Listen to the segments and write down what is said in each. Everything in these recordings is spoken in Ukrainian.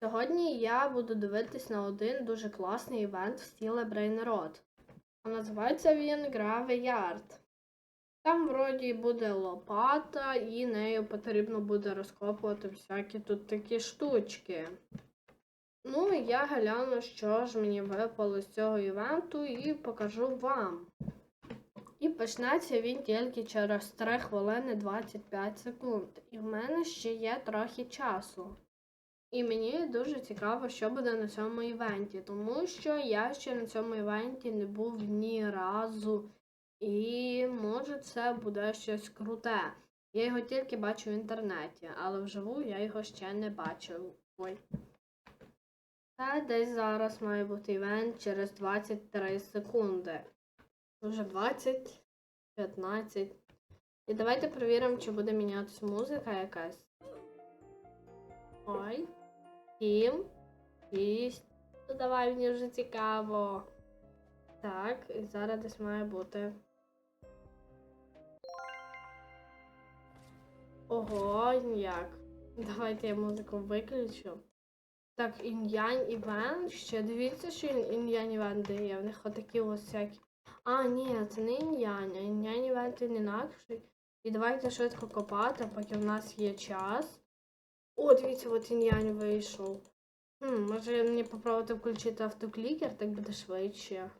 Сьогодні я буду дивитись на один дуже класний івент в стіле Brainrot. А називається він Graveyard. Там вроді буде лопата, і нею потрібно буде розкопувати всякі тут такі штучки. Ну, я гляну, що ж мені випало з цього івенту, і покажу вам. І почнеться він тільки через 3 хвилини 25 секунд. І в мене ще є трохи часу. І мені дуже цікаво, що буде на цьому івенті, тому що я ще на цьому івенті не був ні разу. І може це буде щось круте. Я його тільки бачу в інтернеті, але вживу я його ще не бачив. Ой. Та десь зараз має бути івент через 23 секунди. Вже 20, 15. І давайте перевіримо, чи буде мінятися музика якась. Ой. Сім. Шість. Ну давай мені вже цікаво. Так, і зараз десь має бути. Ого, як. Давайте я музику виключу. Так, ін'янь івент. Ще дивіться, що ін'янь івент дає. В них отакі ось всякі. А, ні, це не ін'янь, а ін'янь івент він інакший. І давайте швидко копати, поки в нас є час. О, дивіться, от ін'янь вийшов. Хм, може мені попробувати включити автоклікер, так буде швидше.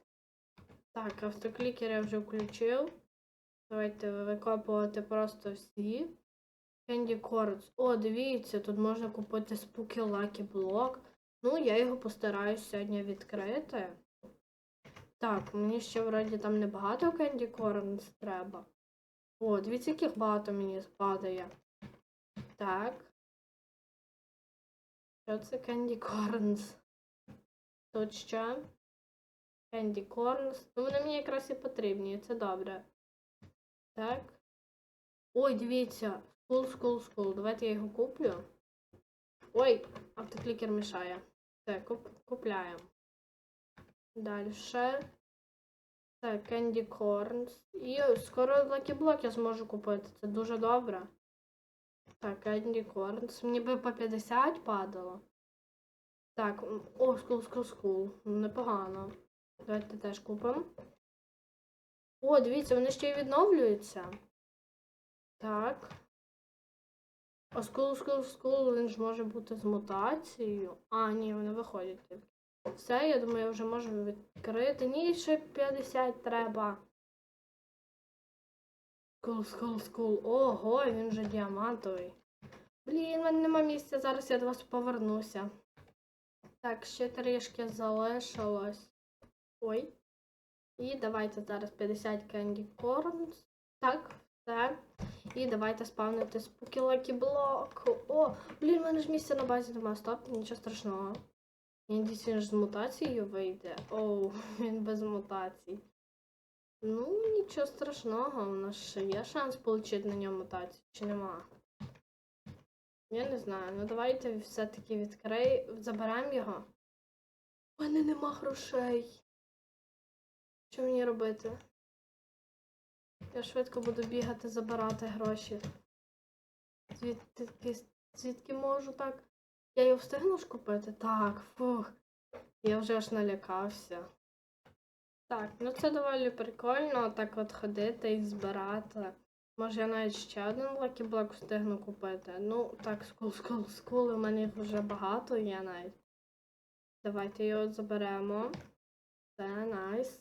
Так, автоклікер я вже включив. Давайте викопувати просто всі. Candy Cords. О, дивіться, тут можна купити Spooky Lucky Block. Ну, я його постараюсь сьогодні відкрити. Так, мені ще вроді там небагато Candy Corns треба. О, дивіться, яких багато мені падає. Так. Що це Candy Corns? Тут що? Candy Corns. Ну, вони мені якраз і потрібні, це добре. Так. Ой, дивіться. School, school, school. Давайте я його куплю. Ой, автоклікер мішає. Все, куп, купляємо. Далі. Так, Candy Corns. І скоро Lucky Block я зможу купити. Це дуже добре. Так, Candy Corns. Мені би по 50 падало. Так, о, School, School, School. Непогано. Давайте теж купимо. О, дивіться, вони ще й відновлюються. Так. А School, School, School, він ж може бути з мутацією. А, ні, вони виходять. Все, я думаю, я вже можу відкрити. Ні, ще 50 треба. Скул, скул, скул. Ого, він же діамантовий. Блін, в мене нема місця, зараз я до вас повернуся. Так, ще трішки залишилось. Ой. І давайте зараз 50 Candy Corns. Так, все. І давайте спавнити Spooky Lucky Block. О, блін, в мене ж місця на базі немає. Стоп, нічого страшного. Я надіюсь, ж з мутацією вийде. Оу, він без мутацій. Ну, нічого страшного, у нас ще є шанс отримати на ньому мутацію, чи нема? Я не знаю. Ну давайте все-таки відкрий. Заберемо його. У мене нема грошей. Що мені робити? Я швидко буду бігати, забирати гроші. Звідки, звідки можу так? Я його встигну ж купити? Так, фух. Я вже аж налякався. Так, ну це доволі прикольно, так от ходити і збирати. Може я навіть ще один Block встигну купити. Ну, так, скул, скул, скул, у мене їх вже багато є навіть. Давайте його заберемо. Це найс.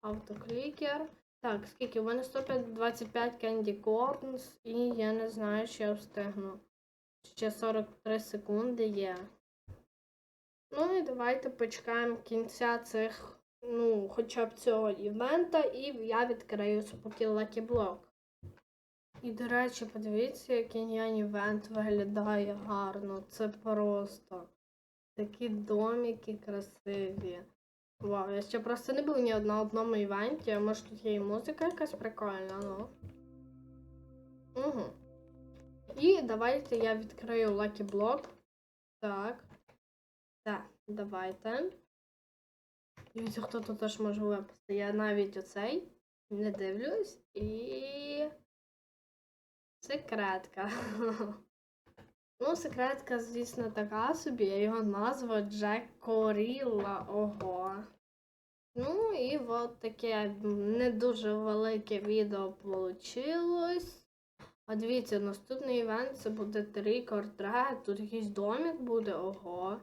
Автоклікер. Так, скільки? У мене 125 Candy Corns, і я не знаю, що я встигну. Ще 43 секунди є. Ну і давайте почекаємо кінця цих, ну, хоча б цього івента, і я відкрию спокій Block. І, до речі, подивіться, як ін'ян івент виглядає гарно. Це просто такі домики красиві. Вау, я ще просто не був ні на одному івенті, може тут є і музика якась прикольна, ну. Угу. І давайте я відкрию Lucky Block. Так. Так, давайте. Дивіться, хто тут теж може випасти. Я навіть оцей не дивлюсь. І. Секретка. Ну, секретка, звісно, така собі, його назву Джек Коріла. Ого. Ну і от таке не дуже велике відео вийшло. А дивіться, наступний івент це буде Trick or тут якийсь домик буде, ого.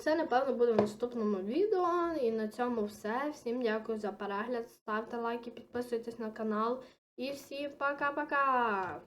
Це напевно буде в наступному відео. І на цьому все. Всім дякую за перегляд. Ставте лайки, підписуйтесь на канал. І всім пока-пока!